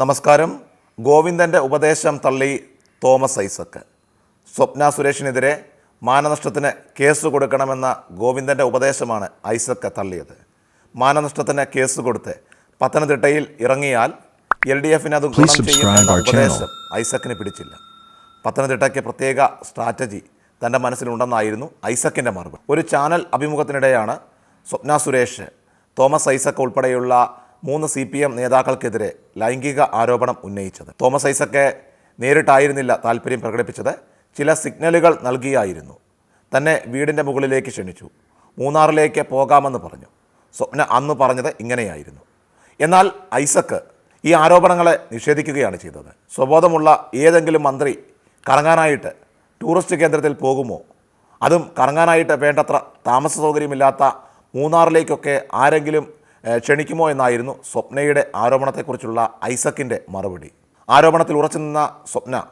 നമസ്കാരം. ഗോവിന്ദന്റെ ഉപദേശം തള്ളി തോമസ് ഐസക്ക്. സ്വപ്ന സുരേഷിനെതിരെ മാനനഷ്ടത്തിന് കേസ് കൊടുക്കണമെന്ന ഗോവിന്ദന്റെ ഉപദേശമാണ് ഐസക്ക് തള്ളിയത്. മാനനഷ്ടത്തിന് കേസ് കൊടുത്ത് പത്തനംതിട്ടയിൽ ഇറങ്ങിയാൽ എൽ ഡി എഫിന് അത് ഗുണം Please ചെയ്യും subscribe എന്ന our channel. ഉപദേശം ഐസക്കിന് പിടിച്ചില്ല. പത്തനംതിട്ടയ്ക്ക് പ്രത്യേക സ്ട്രാറ്റജി തന്റെ മനസ്സിലുണ്ടെന്നായിരുന്നു ഐസക്കിന്റെ മറുപടി. ഒരു ചാനൽ അഭിമുഖത്തിനിടെയാണ് സ്വപ്ന സുരേഷ് തോമസ് ഐസക്ക് ഉൾപ്പെടെയുള്ള മൂന്ന് സി പി എം നേതാക്കൾക്കെതിരെ ലൈംഗിക ആരോപണം ഉന്നയിച്ചത്. തോമസ് ഐസക്ക് നേരിട്ടായിരുന്നില്ല താല്പര്യം പ്രകടിപ്പിച്ചത്. ചില സിഗ്നലുകൾ നൽകിയായിരുന്നു. തന്നെ വീടിന്റെ മുകളിലേക്ക് ക്ഷണിച്ചു. മൂന്നാറിലേക്ക് പോകാമെന്ന് പറഞ്ഞു. സ്വപ്ന അന്ന് പറഞ്ഞത് ഇങ്ങനെയായിരുന്നു. എന്നാൽ ഐസക്ക് ഈ ആരോപണങ്ങളെ നിഷേധിക്കുകയാണ് ചെയ്തത്. സ്വബോധമുള്ള ഏതെങ്കിലും മന്ത്രി കറങ്ങാനായിട്ട് ടൂറിസ്റ്റ് കേന്ദ്രത്തിൽ പോകുമോ? അതും കറങ്ങാനായിട്ട് വേണ്ടത്ര താമസ സൗകര്യമില്ലാത്ത മൂന്നാറിലേക്കൊക്കെ ആരെങ്കിലും ക്ഷണിക്കുമോ എന്നായിരുന്നു സ്വപ്നയുടെ ആരോപണത്തെക്കുറിച്ചുള്ള ഐസക്കിന്റെ മറുപടി. ആരോപണത്തിൽ ഉറച്ചു നിന്ന സ്വപ്ന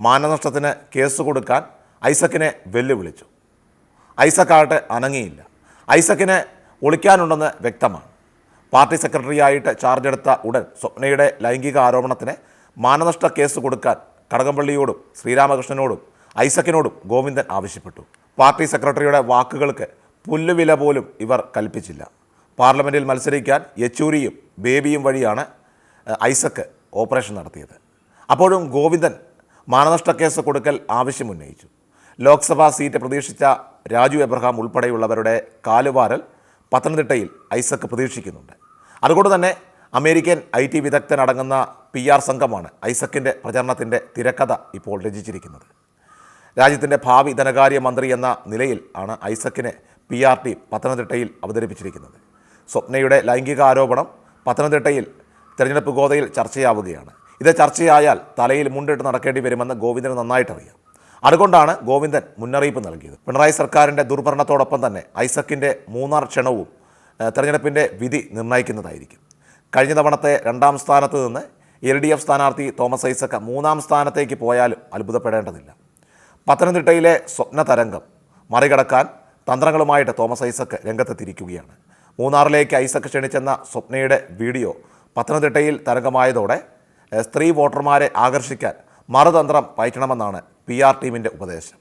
മാനനഷ്ടത്തിന് കേസ് കൊടുക്കാൻ ഐസക്കിനെ വെല്ലുവിളിച്ചു. ഐസക്കാകട്ടെ അനങ്ങിയില്ല. ഐസക്കിനെ ഒളിക്കാനുണ്ടെന്ന് വ്യക്തമാണ്. പാർട്ടി സെക്രട്ടറിയായിട്ട് ചാർജ് എടുത്ത ഉടൻ സ്വപ്നയുടെ ലൈംഗിക ആരോപണത്തിന് മാനനഷ്ട കേസ് കൊടുക്കാൻ കടകംപള്ളിയോടും ശ്രീരാമകൃഷ്ണനോടും ഐസക്കിനോടും ഗോവിന്ദൻ ആവശ്യപ്പെട്ടു. പാർട്ടി സെക്രട്ടറിയുടെ വാക്കുകൾക്ക് പുല്ലുവില പോലും ഇവർ കൽപ്പിച്ചില്ല. പാർലമെന്റിൽ മത്സരിക്കാൻ യെച്ചൂരിയും ബേബിയും വഴിയാണ് ഐസക്ക് ഓപ്പറേഷൻ നടത്തിയത്. അപ്പോഴും ഗോവിന്ദൻ മാനനഷ്ട കേസ് കൊടുക്കൽ ആവശ്യമുന്നയിച്ചു. ലോക്സഭാ സീറ്റ് പ്രതീക്ഷിച്ച രാജു എബ്രഹാം ഉൾപ്പെടെയുള്ളവരുടെ കാലുവാരൽ പത്തനംതിട്ടയിൽ ഐസക്ക് പ്രതീക്ഷിക്കുന്നുണ്ട്. അതുകൊണ്ട് തന്നെ അമേരിക്കൻ ഐ ടി വിദഗ്ധനടങ്ങുന്ന പി ആർ സംഘമാണ് ഐസക്കിന്റെ പ്രചരണത്തിന്റെ തിരക്കഥ ഇപ്പോൾ രചിച്ചിരിക്കുന്നത്. രാജ്യത്തിന്റെ ഭാവി ധനകാര്യ മന്ത്രി എന്ന നിലയിൽ ആണ് ഐസക്കിനെ പി ആർ ടി പത്തനംതിട്ടയിൽ അവതരിപ്പിച്ചിരിക്കുന്നത്. സ്വപ്നയുടെ ലൈംഗിക ആരോപണം പത്തനംതിട്ടയിൽ തെരഞ്ഞെടുപ്പ് ഗോതയിൽ ചർച്ചയാവുകയാണ്. ഇത് ചർച്ചയായാൽ തലയിൽ മുണ്ടിട്ട് നടക്കേണ്ടി വരുമെന്ന് ഗോവിന്ദന് നന്നായിട്ടറിയാം. അതുകൊണ്ടാണ് ഗോവിന്ദൻ മുന്നറിയിപ്പ് നൽകിയത്. പിണറായി സർക്കാരിന്റെ ദുർഭരണത്തോടൊപ്പം തന്നെ ഐസക്കിന്റെ മൂന്നാർ ക്ഷണവും തെരഞ്ഞെടുപ്പിന്റെ വിധി നിർണയിക്കുന്നതായിരിക്കും. കഴിഞ്ഞ തവണത്തെ രണ്ടാം സ്ഥാനത്ത് നിന്ന് എൽ ഡി എഫ് സ്ഥാനാർത്ഥി തോമസ് ഐസക്ക് മൂന്നാം സ്ഥാനത്തേക്ക് പോയാലും അത്ഭുതപ്പെടേണ്ടതില്ല. പത്തനംതിട്ടയിലെ സ്വപ്ന തരംഗം മറികടക്കാൻ തന്ത്രങ്ങളുമായിട്ട് തോമസ് ഐസക്ക് രംഗത്തെത്തിയിരിക്കുകയാണ്. മൂന്നാറിലേക്ക് ഐസക് ക്ഷണിച്ചെന്ന സ്വപ്നയുടെ വീഡിയോ പത്തനംതിട്ടയിൽ തരംഗമായതോടെ സ്ത്രീ വോട്ടർമാരെ ആകർഷിക്കാൻ മറുതന്ത്രം പയറ്റണമെന്നാണ് പി ആർ ടീമിന്റെ ഉപദേശം.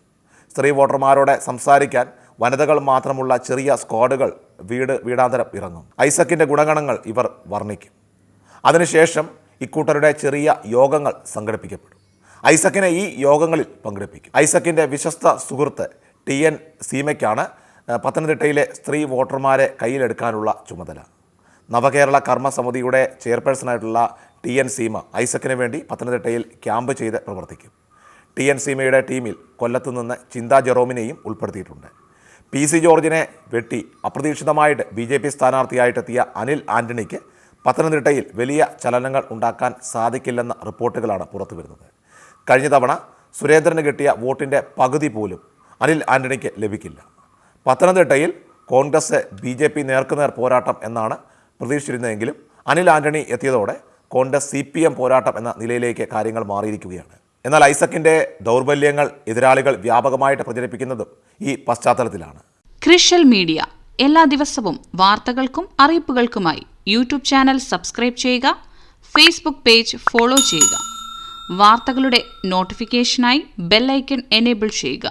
സ്ത്രീ വോട്ടർമാരോടെ സംസാരിക്കാൻ വനിതകൾ മാത്രമുള്ള ചെറിയ സ്ക്വാഡുകൾ വീട് വീടാന്തരം ഇറങ്ങും. ഐസക്കിന്റെ ഗുണഗണങ്ങൾ ഇവർ വർണിക്കും. അതിനുശേഷം ഇക്കൂട്ടരുടെ ചെറിയ യോഗങ്ങൾ സംഘടിപ്പിക്കപ്പെടും. ഐസക്കിനെ ഈ യോഗങ്ങളിൽ പങ്കെടുപ്പിക്കും. ഐസക്കിന്റെ വിശ്വസ്ത സുഹൃത്ത് ടി എൻ സീമയ്ക്കാണ് പത്തനംതിട്ടയിലെ സ്ത്രീ വോട്ടർമാരെ കയ്യിലെടുക്കാനുള്ള ചുമതല. നവകേരള കർമ്മസമിതിയുടെ ചെയർപേഴ്സണായിട്ടുള്ള ടി എൻ സീമ ഐസക്കിന് വേണ്ടി പത്തനംതിട്ടയിൽ ക്യാമ്പ് ചെയ്ത് പ്രവർത്തിക്കും. ടി എൻ സീമയുടെ ടീമിൽ കൊല്ലത്തു നിന്ന് ചിന്താ ജെറോമിനെയും ഉൾപ്പെടുത്തിയിട്ടുണ്ട്. പി സി ജോർജിനെ വെട്ടി അപ്രതീക്ഷിതമായിട്ട് ബി ജെ പി സ്ഥാനാർത്ഥിയായിട്ടെത്തിയ അനിൽ ആന്റണിക്ക് പത്തനംതിട്ടയിൽ വലിയ ചലനങ്ങൾ ഉണ്ടാക്കാൻ സാധിക്കില്ലെന്ന റിപ്പോർട്ടുകളാണ് പുറത്തു വരുന്നത്. കഴിഞ്ഞ തവണ സുരേന്ദ്രന് കിട്ടിയ വോട്ടിന്റെ പകുതി പോലും അനിൽ ആന്റണിക്ക് ലഭിക്കില്ല. പത്തനംതിട്ടയിൽ കോൺഗ്രസ് ബി ജെ പി നേർക്കുനേർ പോരാട്ടം എന്നാണ് പ്രതീക്ഷിച്ചിരുന്നതെങ്കിലും അനിൽ ആന്റണി എത്തിയതോടെ കോൺഗ്രസ് സി പി എം പോരാട്ടം എന്ന നിലയിലേക്ക് കാര്യങ്ങൾ മാറിയിരിക്കുകയാണ്. എന്നാൽ ഐസക്കിന്റെ ദൗർബല്യങ്ങൾ എതിരാളികൾ വ്യാപകമായിട്ട് പ്രചരിപ്പിക്കുന്നതും ഈ പശ്ചാത്തലത്തിലാണ്. ക്രിഷ്യൽ മീഡിയ. എല്ലാ ദിവസവും വാർത്തകൾക്കും അറിയിപ്പുകൾക്കുമായി യൂട്യൂബ് ചാനൽ സബ്സ്ക്രൈബ് ചെയ്യുക ഫേസ്ബുക്ക് പേജ് ഫോളോ ചെയ്യുക. വാർത്തകളുടെ നോട്ടിഫിക്കേഷനായി ബെല്ലൈക്കൺ എനേബിൾ ചെയ്യുക.